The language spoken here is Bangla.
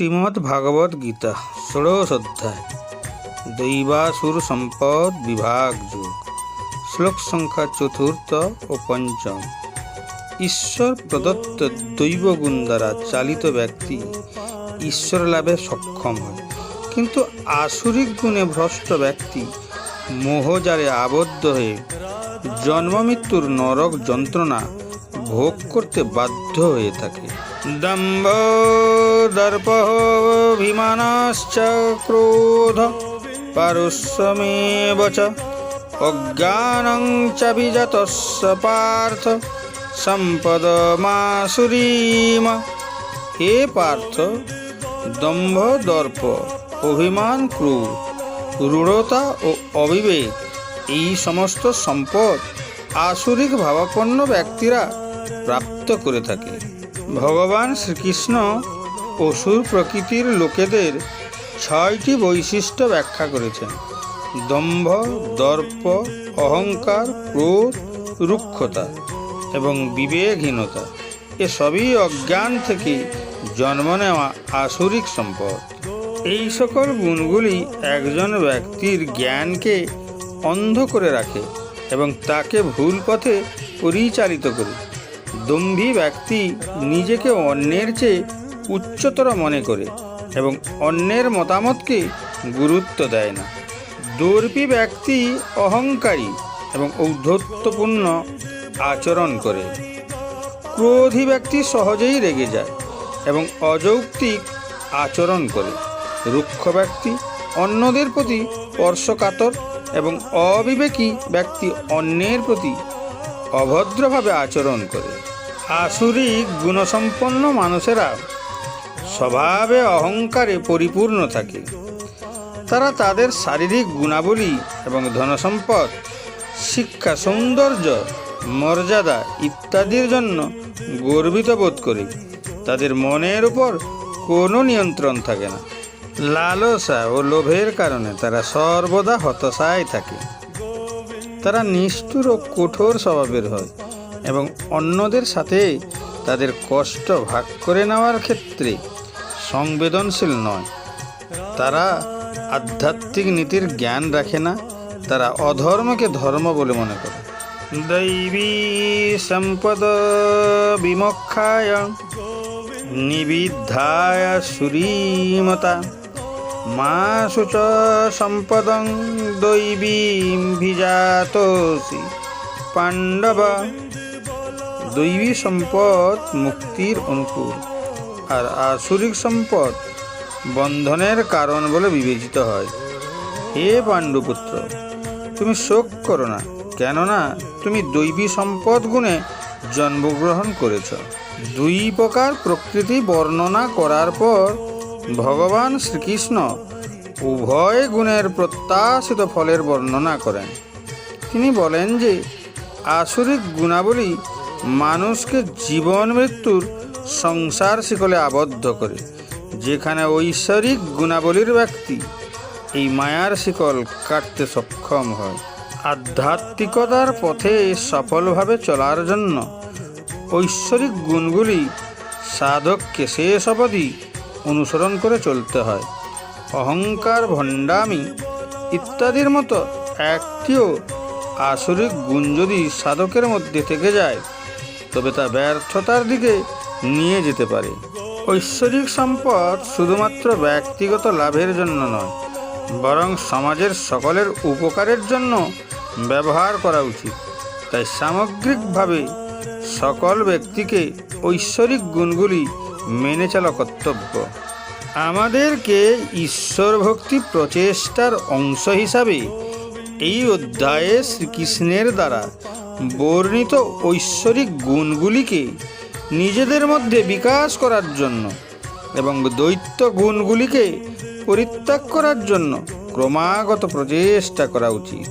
শ্রীমদ্ ভাগবত গীতা ষোড়শ অধ্যায়, দৈবাসুর সম্পদ বিভাগ যোগ, শ্লোক সংখ্যা চতুর্থ ও পঞ্চম। ঈশ্বর প্রদত্ত দৈবগুণ দ্বারা চালিত ব্যক্তি ঈশ্বর লাভে সক্ষম হয়। কিন্তু আসুরিক গুণে ভ্রষ্ট ব্যক্তি মোহজারে আবদ্ধ হয়ে জন্মমৃত্যুর নরক যন্ত্রণা ভোগ করতে বাধ্য হয়ে থাকে। দম্ভ অভিমানশ্চ ক্রোধ পারুষ্যমেব চ অজ্ঞানং চ বিজতস্য পার্থ সম্পদমাসুরীম হে পার্থ দম্ভ দর্প অভিমান ক্রোধ রূঢ়তা ও অবিবেক, এই সমস্ত সম্পদ আসুরিক ভাবাপন্ন ব্যক্তিরা প্রাপ্ত করে থাকে। ভগবান শ্রীকৃষ্ণ পশুর প্রকৃতির লোকেদের ছয়টি বৈশিষ্ট্য ব্যাখ্যা করেছেন। দম্ভ, দর্প, অহংকার, ক্রোধ, রুক্ষতা এবং বিবেকহীনতা। এসবই অজ্ঞান থেকে জন্ম নেওয়া আসুরিক সম্পদ। এই সকল গুণগুলি একজন ব্যক্তির জ্ঞানকে অন্ধ করে রাখে এবং তাকে ভুল পথে পরিচালিত করে। দম্ভী ব্যক্তি নিজেকে অন্যের চেয়ে উচ্চতর মনে করে এবং অন্যের মতামতকে গুরুত্ব দেয় না। দর্পী ব্যক্তি অহংকারী এবং ঔদ্ধত্যপূর্ণ আচরণ করে। ক্রোধী ব্যক্তি সহজেই রেগে যায় এবং অযৌক্তিক আচরণ করে। রুক্ষ ব্যক্তি অন্যদের প্রতি স্পর্শকাতর এবং অবিবেকী ব্যক্তি অন্যের প্রতি অভদ্রভাবে আচরণ করে। আসুরিক গুণসম্পন্ন মানুষেরা স্বভাবে অহংকারে পরিপূর্ণ থাকে। তারা তাদের শারীরিক গুণাবলী এবং ধনসম্পদ, শিক্ষা, সৌন্দর্য, মর্যাদা ইত্যাদির জন্য গর্বিত বোধ করে। তাদের মনের উপর কোনো নিয়ন্ত্রণ থাকে না। লালসা ও লোভের কারণে তারা সর্বদা হতাশায় থাকে। তারা নিষ্ঠুর ও কঠোর স্বভাবের হয়। এবং অন্যদের সাথে তাদের কষ্ট ভাগ করে নেওয়ার ক্ষেত্রে সংবেদনশীল নয়। তারা আধ্যাত্মিক নীতির জ্ঞান রাখে না, তারা অধর্মকে ধর্ম বলে মনে করে। দৈবী সম্পদ বিমক্ষায় নিবিদ্ধায় সুরীমতা। মা শুচ সম্পদং দৈবীম ভিজাতসি পাণ্ডব দৈবী সম্পদ মুক্তির অনুকূল। আর আসুরিক সম্পদ বন্ধনের কারণ বলে বিবেচিত হয়। হে পাণ্ডুপুত্র, তুমি শোক করো না, কেননা তুমি দৈবী সম্পদ গুণে জন্মগ্রহণ করেছ। দুই প্রকার প্রকৃতি বর্ণনা করার পর ভগবান শ্রীকৃষ্ণ উভয় গুণের প্রত্যাশিত ফলের বর্ণনা করেন। তিনি বলেন যে, আসুরিক গুণাবলী মানুষকে জীবন মৃত্যুর সংসার শিকলে আবদ্ধ করে, যেখানে ঐশ্বরিক গুণাবলীর ব্যক্তি এই মায়ার শিকল কাটতে সক্ষম হয়। আধ্যাত্মিকতার পথে সফলভাবে চলার জন্য ঐশ্বরিক গুণগুলি সাধককে শেষ অবধি অনুসরণ করে চলতে হয়। অহংকার, ভণ্ডামি ইত্যাদির মতো একটিও আসরিক গুণ যদি সাধকের মধ্যে থেকে যায় তবে তা ব্যর্থতার দিকে নিয়ে যেতে পারে। ঐশ্বরিক সম্পদ শুধুমাত্র ব্যক্তিগত লাভের জন্য নয়, বরং সমাজের সকলের উপকারের জন্য ব্যবহার করা উচিত। তাই সামগ্রিকভাবে সকল ব্যক্তিকে ঐশ্বরিক গুণগুলি মেনে চলা কর্তব্য। আমাদেরকে ঈশ্বর ভক্তি প্রচেষ্টার অংশ হিসাবে এই অধ্যায়ে শ্রীকৃষ্ণের দ্বারা বর্ণিত ঐশ্বরিক গুণগুলিকে নিজেদের মধ্যে বিকাশ করার জন্য এবং দৈত্য গুণগুলিকে পরিত্যাগ করার জন্য ক্রমাগত প্রচেষ্টা করা উচিত।